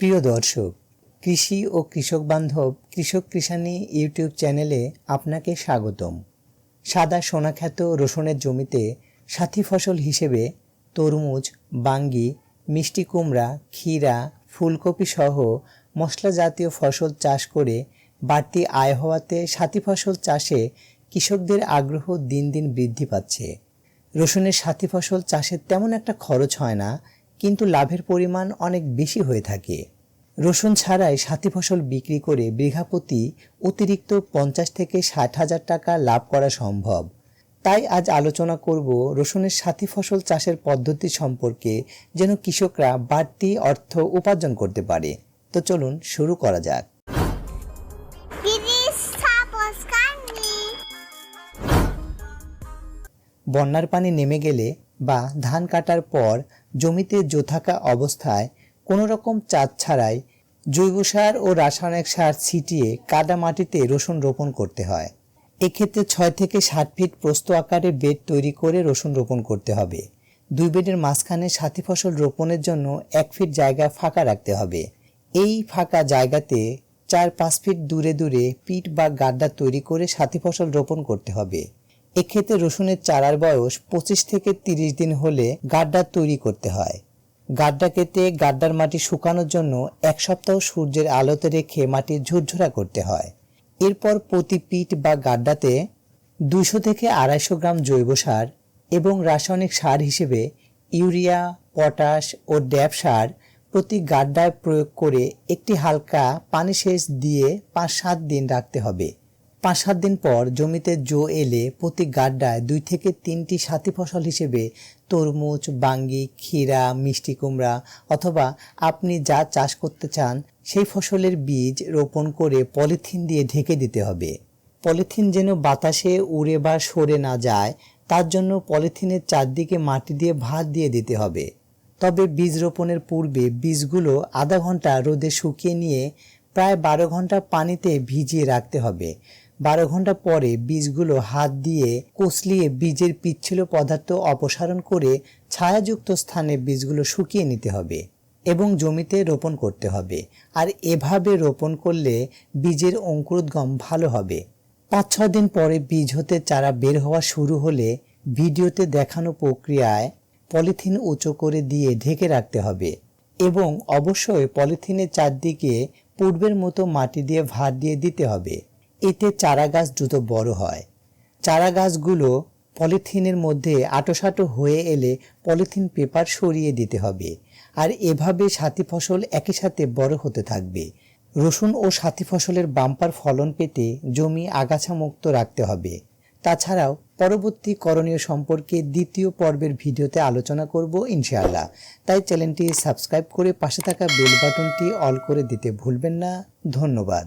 প্রিয় দর্শক, কৃষি ও কৃষক বান্ধব কৃষক কৃষানি ইউটিউব চ্যানেলে আপনাকে স্বাগতম। সাদা সোনাখ্যাত রসুনের জমিতে সাথী ফসল হিসেবে তরমুজ, বাঙ্গি, মিষ্টি কুমড়া, ক্ষীরা, ফুলকপি সহ মশলা জাতীয় ফসল চাষ করে বাড়তি আয় হওয়াতে সাথী ফসল চাষে কৃষকদের আগ্রহ দিন দিন বৃদ্ধি পাচ্ছে। রসুনের সাথী ফসল চাষের তেমন একটা খরচ হয় না কিন্তু লাভের পরিমাণ অনেক বেশি হয়ে থাকে। রসুন ছাড়াই সাথী ফসল বিক্রি করে বিঘা প্রতি অতিরিক্ত পঞ্চাশ থেকে ষাট হাজার টাকা লাভ করা সম্ভব। তাই আজ আলোচনা করব রসুনের সাথী ফসল চাষের পদ্ধতি সম্পর্কে যেন কৃষকরা বাড়তি অর্থ উপার্জন করতে পারে। তো চলুন শুরু করা যাক. বন্যার পানি নেমে গেলে বা ধান কাটার পর জমিতে জোথাকা অবস্থায় কোনো রকম চাঁদ ছাড়াই জৈব সার ও রাসায়নিক সার ছিটিয়ে কাদা মাটিতে রসুন রোপণ করতে হয়। এক্ষেত্রে ছয় থেকে ষাট ফিট প্রস্ত আকারে বেড তৈরি করে রসুন রোপণ করতে হবে। দুই বেডের মাঝখানে সাথী ফসল রোপণের জন্য এক ফিট জায়গা ফাঁকা রাখতে হবে। এই ফাঁকা জায়গাতে চার পাঁচ ফিট দূরে দূরে পিট বা গাড্ডা তৈরি করে সাথী ফসল রোপণ করতে হবে। এক্ষেত্রে রসুনের চারার বয়স পঁচিশ থেকে তিরিশ দিন হলে গাড্ডা তৈরি করতে হয়। গাড্ডা কেটে গাড্ডার মাটি শুকানোর জন্য এক সপ্তাহ সূর্যের আলোতে রেখে মাটি ঝুরঝুরা করতে হয়। এরপর প্রতি পিট বা গাড্ডাতে দুশো থেকে আড়াইশো গ্রাম জৈব সার এবং রাসায়নিক সার হিসেবে ইউরিয়া, পটাশ ও ড্যাপ সার প্রতি গাড্ডায় প্রয়োগ করে একটি হালকা পানি সেচ দিয়ে পাঁচ সাত দিন রাখতে হবে। পাঁচ সাত দিন পর জমিতে জো এলে প্রতি গাড্ডায় দুই থেকে তিনটি সাথী ফসল হিসেবে তরমুজ, বাঙ্গি, ক্ষীরা, মিষ্টি কুমড়া অথবা আপনি যা চাষ করতে চান, সেই ফসলের বীজ রোপণ করে পলিথিন দিয়ে ঢেকে দিতে হবে। পলিথিন যেন বাতাসে উড়ে বা সরে না যায়, তার জন্য পলিথিনের চারদিকে মাটি দিয়ে ভাত দিয়ে দিতে হবে। তবে বীজ রোপণের পূর্বে বীজগুলো আধা ঘণ্টা রোদে শুকিয়ে নিয়ে প্রায় বারো ঘণ্টা পানিতে ভিজিয়ে রাখতে হবে। বারো ঘণ্টা পরে বীজগুলো হাত দিয়ে কচলিয়ে বীজের পিচ্ছিল পদার্থ অপসারণ করে ছায়াযুক্ত স্থানে বীজগুলো শুকিয়ে নিতে হবে এবং জমিতে রোপণ করতে হবে। আর এভাবে রোপণ করলে বীজের অঙ্কুরোদ্গম ভালো হবে। পাঁচ ছ দিন পরে বীজ হতে চারা বের হওয়া শুরু হলে ভিডিওতে দেখানো প্রক্রিয়ায় পলিথিন উঁচু করে দিয়ে ঢেকে রাখতে হবে এবং অবশ্যই পলিথিনের চারদিকে পূর্বের মতো মাটি দিয়ে ভার দিয়ে দিতে হবে। এতে চারা গাছ দ্রুত বড় হয়। চারা গাছগুলো পলিথিনের মধ্যে আটোসাটো হয়ে এলে পলিথিন পেপার সরিয়ে দিতে হবে আর এভাবে সাথী ফসল একই সাথে বড় হতে থাকবে। রসুন ও সাথী ফসলের বাম্পার ফলন পেতে জমি আগাছা মুক্ত রাখতে হবে। তাছাড়াও পরবর্তী করণীয় সম্পর্কে দ্বিতীয় পর্বের ভিডিওতে আলোচনা করব ইনশাআল্লাহ। তাই চ্যানেলটি সাবস্ক্রাইব করে পাশে থাকা বেল বাটনটি অল করে দিতে ভুলবেন না। ধন্যবাদ।